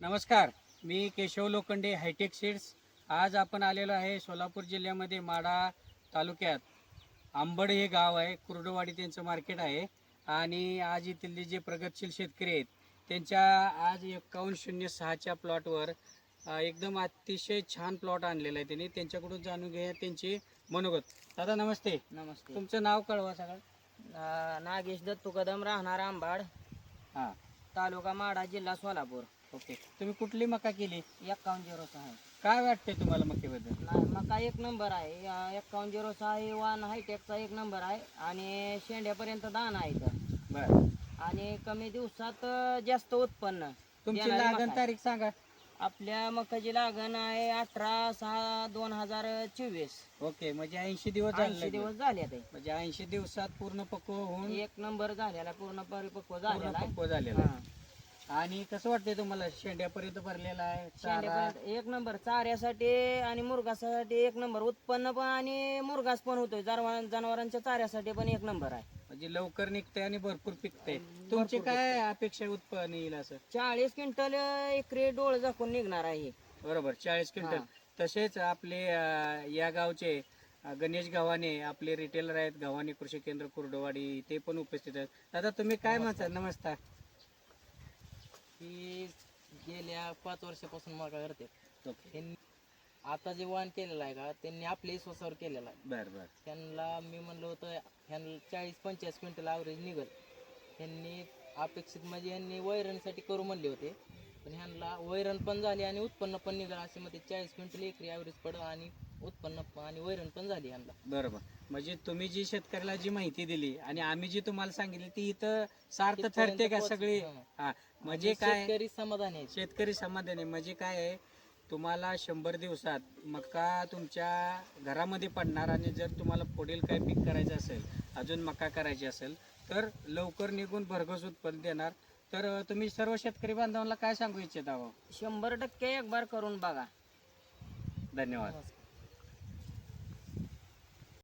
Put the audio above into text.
नमस्कार मी Keshav Lokhande hi tech seeds. आज आपण आलेलो आहे सोलापूर जिल्ह्यामध्ये माडा तालुक्यात. आंबड हे गाव आहे कुर्डवाडी त्यांचं मार्केट आहे आणि आज येथील जे प्रगतशील शेतकरी आहेत त्यांच्या आज एकावन्न शून्य सहाच्या प्लॉटवर एकदम अतिशय छान प्लॉट आणलेला आहे त्यांनी. त्यांच्याकडून जाणून घ्या त्यांची मनोगत. दादा नमस्ते. नमस्ते. तुमचं नाव कळवा सगळं. नागेश दत्तू कदम राहणार आंबाड. हां. तालुका माडा जिल्हा सोलापूर. ओके. तुम्ही कुठली मका केली? एक्कावन्न झिरो सहा. आहे. काय वाटते तुम्हाला मक्याबद्दल नाही मका एक नंबर आहे. अं, एक्कावन्न झिरो सहा हे वान हायटेकचा एक नंबर आहे. आणि शेंड्यापर्यंत दान आहे इथं. बरं. आणि कमी दिवसात अं, जास्त उत्पन्न तुमची देणारी मका लागण आहे. तारीख सांगा. आपल्या मकाची लागण आहे अठरा सहा दोन हजार चोवीस. ओके म्हणजे ऐंशी दिवस ऐंशी झाले दिवस झाले ते. म्हणजे ऐंशी दिवसात पूर्ण पक्व होऊन एक नंबर झालेला पूर्ण परिपक्व पूर्ण झालेला आहे. पक्व झालेला आहे. हा. आणि कसं वाटतंय तुम्हाला? शेंड्यापर्यंत भरलेला आहे चारा? शेंड्यापर्यंत एक नंबर चाऱ्यासाठी आणि मुरघासाठी एक नंबर. उत्पन्न पण आणि मुरघास पण होतोय. जनावर जनावरांच्या चाऱ्यासाठी पण एक नंबर आहे. म्हणजे लवकर निघतंय आणि भरपूर पिकतंय. तुमची काय अपेक्षा आहे उत्पन्न येईल असं? चाळीस क्विंटल एकरी डोळ झाकून निघणार आहे. बरोबर चाळीस क्विंटल. हा. तसेच आपले अं, या गावचे अं, गणेश गव्हाणे आपले रिटेलर आहेत गव्हाणे कृषी केंद्र कुर्डवाडी ते पण उपस्थित आहेत. दादा तुम्ही काय म्हणता? नमस्कार. ही गेल्या पाच वर्षापासून मागा करते ओके. त्यांनी आता जे वाण केलेलं आहे का त्यांनी आपल्या विश्वासावर केलेलं आहे. बर बर. त्यांना मी म्हणलं होतं ह्यांना चाळीस पंचेचाळीस क्विंटल ॲव्हरेज निघल. त्यांनी अपेक्षित म्हणजे यांनी वैरणसाठी करू म्हणले होते. पण ह्यांना वैरण पण झाली आणि उत्पन्न पण निघाल. असे मध्ये चाळीस क्विंटल एकरी ॲव्हरेज पडलं आणि उत्पन्न पण आणि वैरण पण झाली ह्यांना बरोबर. म्हणजे तुम्ही जी शेतकऱ्याला जी माहिती दिली आणि आम्ही जी तुम्हाला सांगितली ती इथं सार्थ ठरते का पोहोच- सगळी? हं. हा. म्हणजे काय? शेतकरी समाधानी आहेत. शेतकरी समाधानी. म्हणजे काय आहे तुम्हाला शंभर दिवसात मका तुमच्या घरामध्ये पडणार आणि जर तुम्हाला पुढील काय पीक करायचं असेल अजून मका करायची असेल तर लवकर निघून भरघोस उत्पन्न देणार. तर अं, तुम्ही सर्व शेतकरी बांधवांना काय सांगू इच्छित आहो शंभर टक्के एक बार करून बघा. धन्यवाद. नमस्कार.